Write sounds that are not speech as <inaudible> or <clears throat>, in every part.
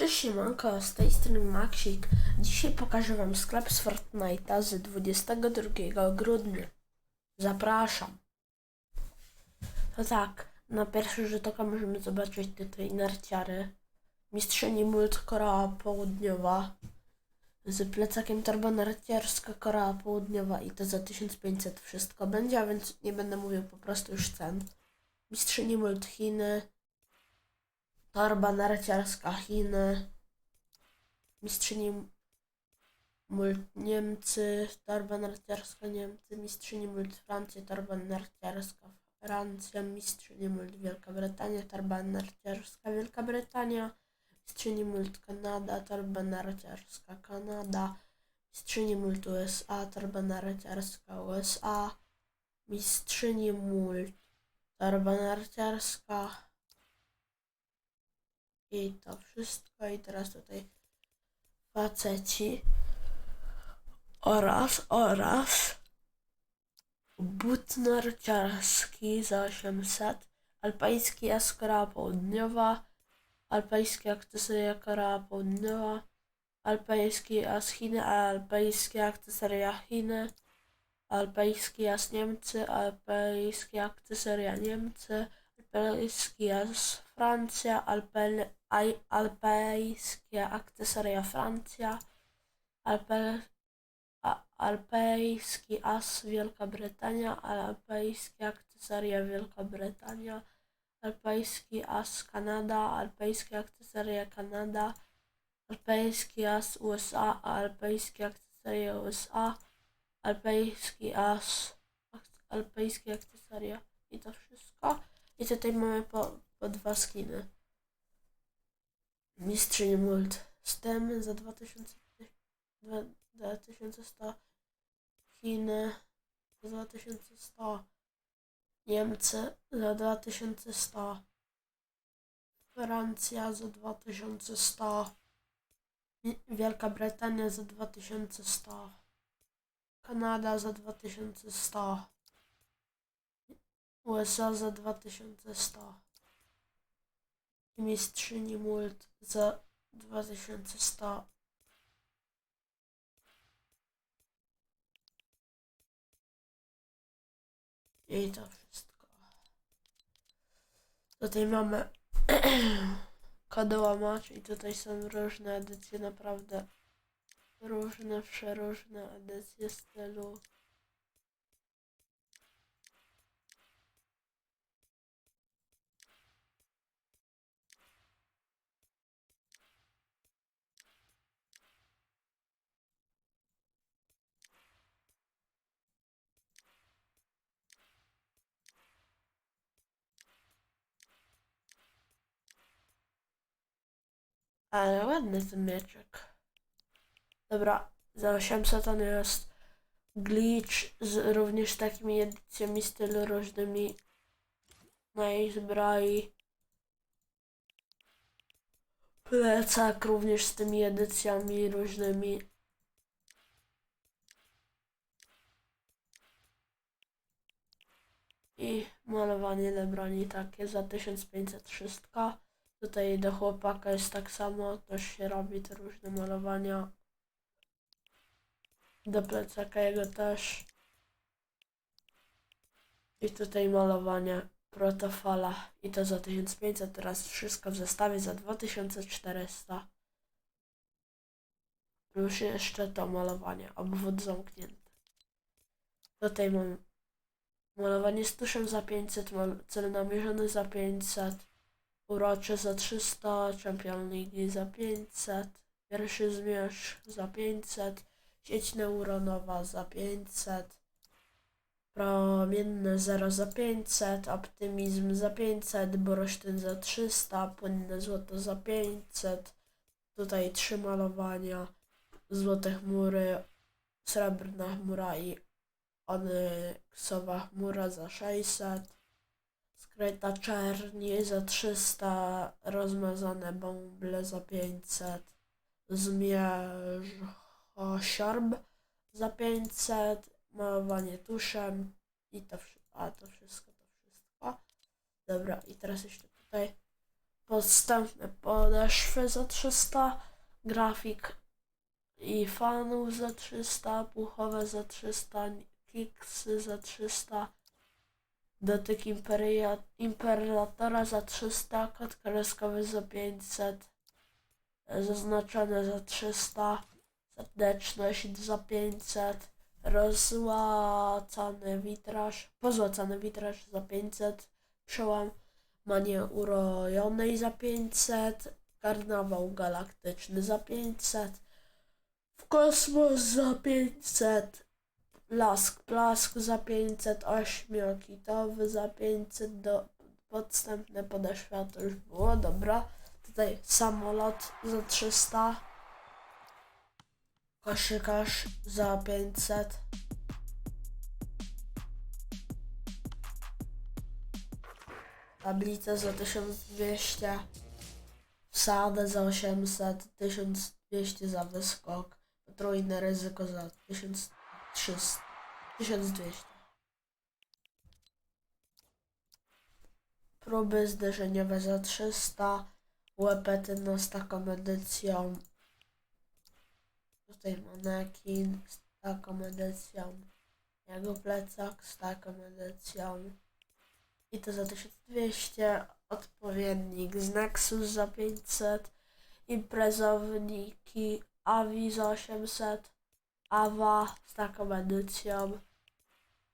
Cześć siemanko, z tej strony Maxik. Dzisiaj pokażę wam sklep z Fortnite'a z 22 grudnia. Zapraszam. To tak, na pierwszy rzut oka możemy zobaczyć tutaj narciary. Mistrzyni Mult Korea Południowa. Z plecakiem torba narciarska Korea Południowa i to za 1500 wszystko będzie, a więc nie będę mówił po prostu już cen. Mistrzyni Mult Chiny. Torba narciarska Chiny. Mistrzyni Niemcy. Torba narciarska Niemcy. Mistrzyni Mult Francja. Torba narciarska Francja. Mistrzyni Mult Wielka Brytania. Torba narciarska Wielka Brytania. Mistrzyni Mult Kanada. Torba narciarska Kanada. Mistrzyni Mult USA. Torba narciarska USA. Mistrzyni Mult Torba narciarska i to wszystko. I teraz tutaj faceci. Oraz, oraz but narciarski za 800, alpejski jas Korea Południowa, alpejski akcesoria Korea Południowa, alpejski jas Chiny, alpejski akcesoria Chiny, alpejski jas Niemcy, alpejski akcesoria Niemcy, alpejski jas Francja, alpe, alpejskie akcesoria Francja, alpe, alpejski as Wielka Brytania, alpejskie akcesoria Wielka Brytania, alpejski as Kanada, alpejskie akcesoria Kanada, alpejski as USA, alpejskie akcesoria USA, alpejski as, alpejskie akcesoria i to wszystko. I tutaj mamy po, po dwa skiny. Mistrzyni Mult Stem za 2000, dwa- 2100 Chiny za 2100 Niemcy za 2100 Francja za 2100 Wi- Wielka Brytania za 2100 Kanada za 2100 USA za 2100 i mistrzyni Mult za 2100 i to wszystko. Tutaj mamy <clears throat> kody i tutaj są różne edycje, naprawdę różne, przeróżne edycje stylu. Ale ładny ten mieczek. Dobra, za 800 on jest glitch z również takimi edycjami stylu różnymi na jej zbroi. Plecak również z tymi edycjami różnymi. I malowanie na broni takie za 1500 wszystko. Tutaj do chłopaka jest tak samo, też się robi te różne malowania. Do plecaka jego też. I tutaj malowanie protofala. I to za 1500, teraz wszystko w zestawie za 2400. Plus jeszcze to malowanie, obwód zamknięty. Tutaj mam malowanie z tuszem za 500, mal- cel namierzony za 500. Urocze za 300, Champion Ligi za 500, pierwszy zmierzch za 500, sieć neuronowa za 500, promienne 0 za 500, optymizm za 500, bursztyn za 300, płynne złoto za 500, tutaj trzy malowania, złote chmury, srebrna chmura i onyksowa chmura za 600. Skryta czerni za 300, rozmazane bąble za 500, zmierzchosiorb za 500, malowanie tuszem i to, a to wszystko, to wszystko. Dobra, i teraz jeszcze tutaj Podstępne podeszwy za 300, grafik i fanów za 300, puchowe za 300, kiksy za 300, dotyk imperatora za 300, kod kreskowy za 500, zaznaczone za 300, serdeczność za 500, rozłacany witraż, pozłacany witraż za 500, przełamanie urojonej za 500, karnawał galaktyczny za 500, w kosmos za 500, blask, blask za 500, ośmiokitowy za 500, do, podstępne podeszwa to już było, dobra. Tutaj samolot za 300, koszykarz za 500, tablica za 1200, wsadę za 800, 1200 za wyskok, potrójne ryzyko za 1300, 1200. Próby zderzeniowe za 300, łepety no z taką edycją. Tutaj manekin z taką edycją. Jego plecak z taką edycją. I to za 1200. Odpowiednik z Nexus za 500. Imprezowniki Avi za 800. Awa z taką edycją.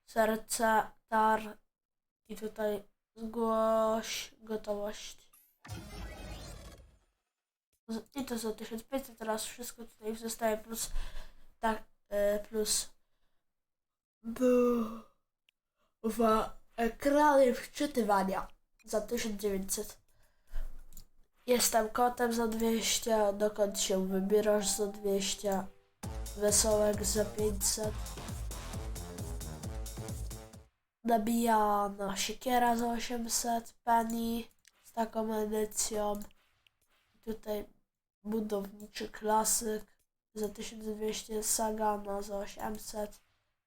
Serce Tar. I tutaj zgłoś gotowość. I to za 1500, teraz wszystko tutaj zostaje plus tak, e, plus dwa ekrany wczytywania za 1900. Jestem kotem za 200, dokąd się wybierasz za 200, wesołek za 500. Nabijana siekiera za 800, Penny z taką edycją. Tutaj budowniczy klasyk za 1200, Sagana za 800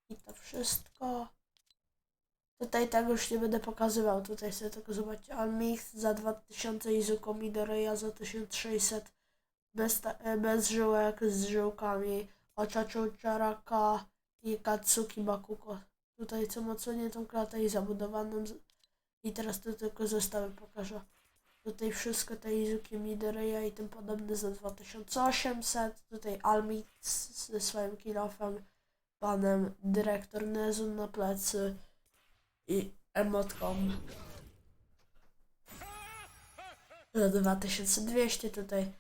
i to wszystko. Tutaj tego już nie będę pokazywał, tutaj sobie tylko zobaczcie. Almix za 2000 Izuku Midoriya za 1600 bez, e, bez żyłek z żyłkami Oczaczu Charaka i Katsuki Bakuko. Tutaj co mocno nie tą klatę i zabudowaną z... i teraz tu tylko zestawy pokażę. Tutaj wszystko te Izuki Midoriya i tym podobne za 2800. Tutaj Almix ze swoim kilofem, panem dyrektor Nezu na plecy i emotką za 2200 tutaj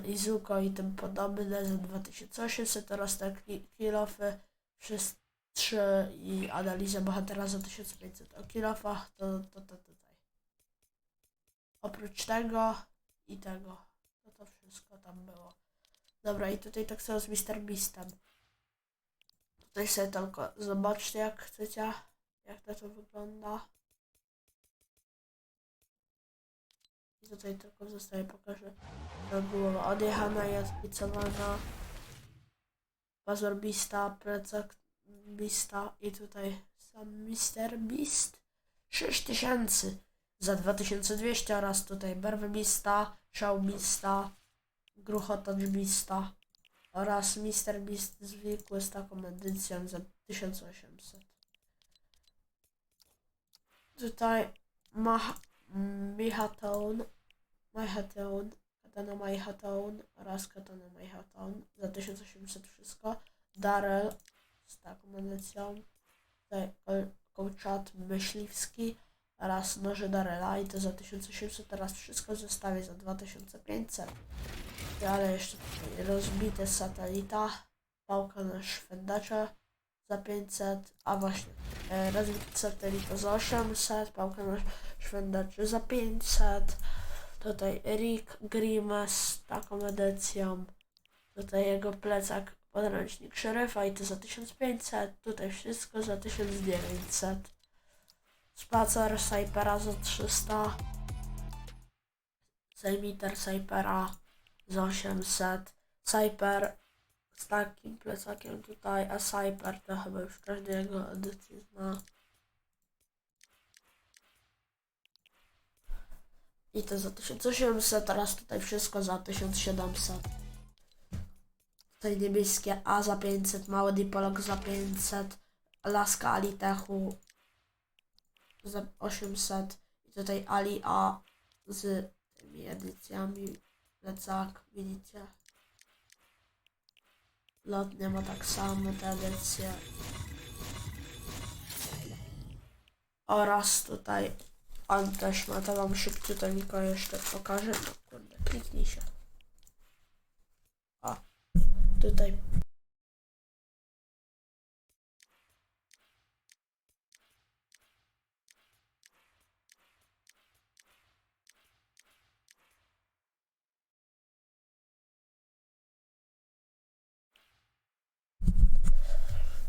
Izuko i tym podobne za 2800 oraz te ki- kilofy wszyscy trzy i analiza bohatera za 1500 o kilofach to, to, to tutaj oprócz tego i tego to to wszystko tam było dobra i tutaj tak samo z Mr. Beastem tutaj sobie tylko zobaczcie jak chcecie jak to, to wygląda. Tutaj tylko zostaje pokażę. To głowa odjechana i odpicowana. Pazur Bista, plecak Bista i tutaj sam Mr. Beast. 6000 za 2200 oraz tutaj Barwy Bista, Show Bista, Gruchotacz Bista oraz Mr. Beast zwykły z taką edycją za 1800. Tutaj Mah Mihaton, Myhaton, Katana Myhaton oraz Katana Myhaton za 1800 wszystko. Darel z taką edycją. Kołczat Myśliwski oraz noże Darela i to za 1800 teraz wszystko zostawię za 2500. Ale jeszcze tutaj rozbite satelita, pałka na szwendacze za 500, a właśnie e, rozbite satelita za 800, pałka na szwendaczy za 500. Tutaj Rick Grimes z taką edycją. Tutaj jego plecak podręcznik szeryfa i to za 1500. Tutaj wszystko za 1900. Spacer Saipera za 300. Zajmiter Saipera za 800. Saiper z takim plecakiem tutaj, a Saiper to chyba już każdy jego edycję zna. I to za 1800, teraz tutaj wszystko za 1700. Tutaj niebieskie A za 500, mały dipolog za 500, laska Alitechu za 800 i tutaj Ali A z tymi edycjami plecak, widzicie? Lotnia ma tak samo te edycje. Oraz tutaj on też ma, to wam szybciuteńko jeszcze pokażę. No kurde, kliknij się. O, tutaj.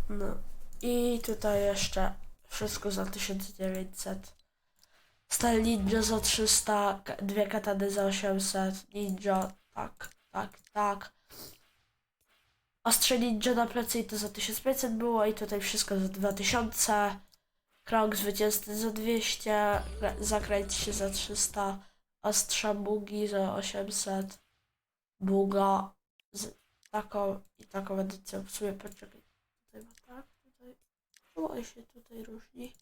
No i tutaj jeszcze wszystko za 1900. Style Ninja za 300, ka- dwie katany za 800, Ninja, tak, tak, tak. Ostrze Ninja na plecy i to za 1500 było i tutaj wszystko za 2000. Krok zwycięzcy za 200, kra- zakręć się za 300, ostrza bugi za 800, buga z taką i taką edycją. W sumie poczekaj, tutaj ma tak, tutaj, o się tutaj różni.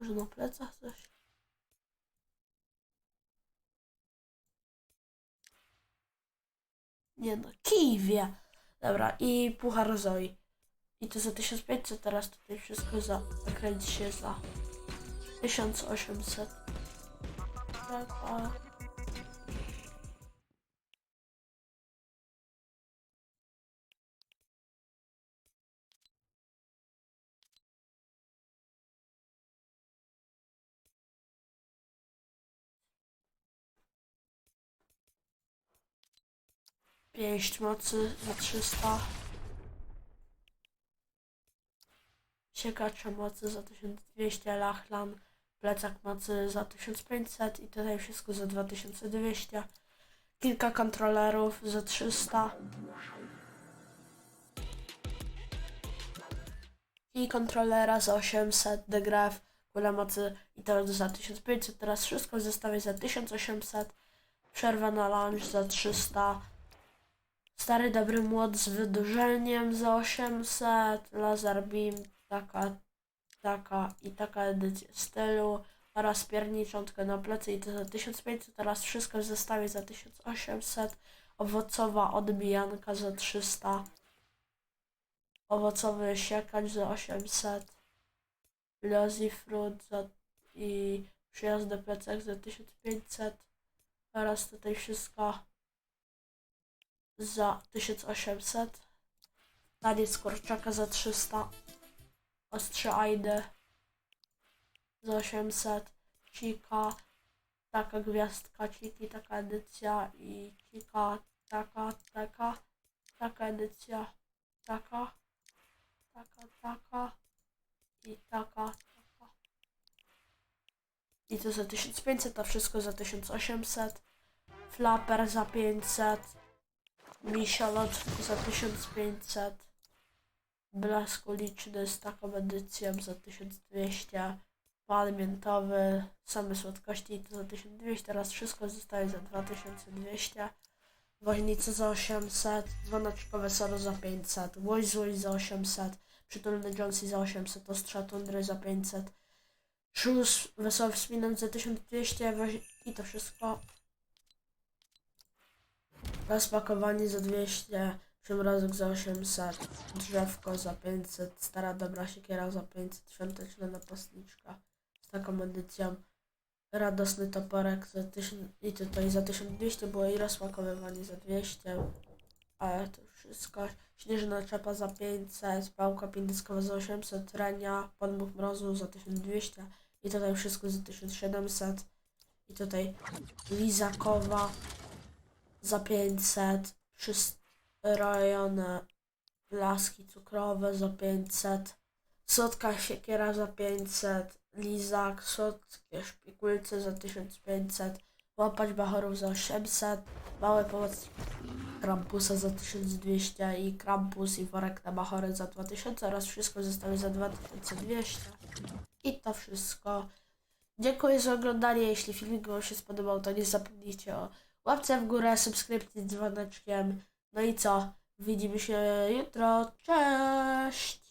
Może na plecach coś? Nie no, kij. Dobra, i puchar Zoi. I to za 1500, teraz tutaj wszystko za, zakręci się za 1800. Tak, a... Pięść mocy za 300. Siekacze mocy za 1200, Lachlan, plecak mocy za 1500 i tutaj wszystko za 2200. Kilka kontrolerów za 300. I kontrolera za 800, degraf, kula mocy i to za 1500. Teraz wszystko w zestawie za 1800. Przerwa na lunch za 300. Stary dobry młot z wydłużeniem za 800, laser beam, taka, taka i taka edycja stylu. Oraz pierniczątkę na plecy i to za 1500, teraz wszystko w zestawie za 1800, owocowa odbijanka za 300, owocowy siekacz za 800, Lozy Fruit za, i przyjazny plecak za 1500, oraz tutaj wszystko za 1800. Taniec kurczaka za 300. Ostrze Aidy za 800. Cika. Taka gwiazdka Ciki, taka edycja i Cika, taka, taka, taka edycja, taka, taka, taka i taka, taka. I to za 1500, to wszystko za 1800. Flapper za 500. Misiolot za 1500. Blask uliczny z taką edycją za 1200. Pan miętowy, same słodkości to za 1200. Teraz wszystko zostaje za 2200. Woźnice za 800. Dzwoneczkowe soro za 500. Łoś za 800. Przytulny Jonesy za 800. Ostrza tundry za 500. Szus wesoły wspinam za 1200. Woź... I to wszystko Rozpakowanie za 200, przymrozek za 800, drzewko za 500, stara dobra siekiera za 500, świąteczna napastniczka z taką edycją, radosny toporek za 1000 i tutaj za 1200 było i rozpakowywanie za 200, ale to wszystko, śnieżna czepa za 500, pałka pindyskowa za 800, renia, podmuch mrozu za 1200 i tutaj wszystko za 1700 i tutaj lizakowa za 500, przystrojone laski cukrowe za 500, słodka siekiera za 500, lizak, słodkie szpikulce za 1500, łapać bachorów za 800, małe pomoc krampusa za 1200 i krampus i worek na bachory za 2000 oraz wszystko zostało za 2200. I to wszystko. Dziękuję za oglądanie. Jeśli filmik Wam się spodobał, to nie zapomnijcie o łapce w górę, subskrypcji z dzwoneczkiem. No i co? Widzimy się jutro. Cześć!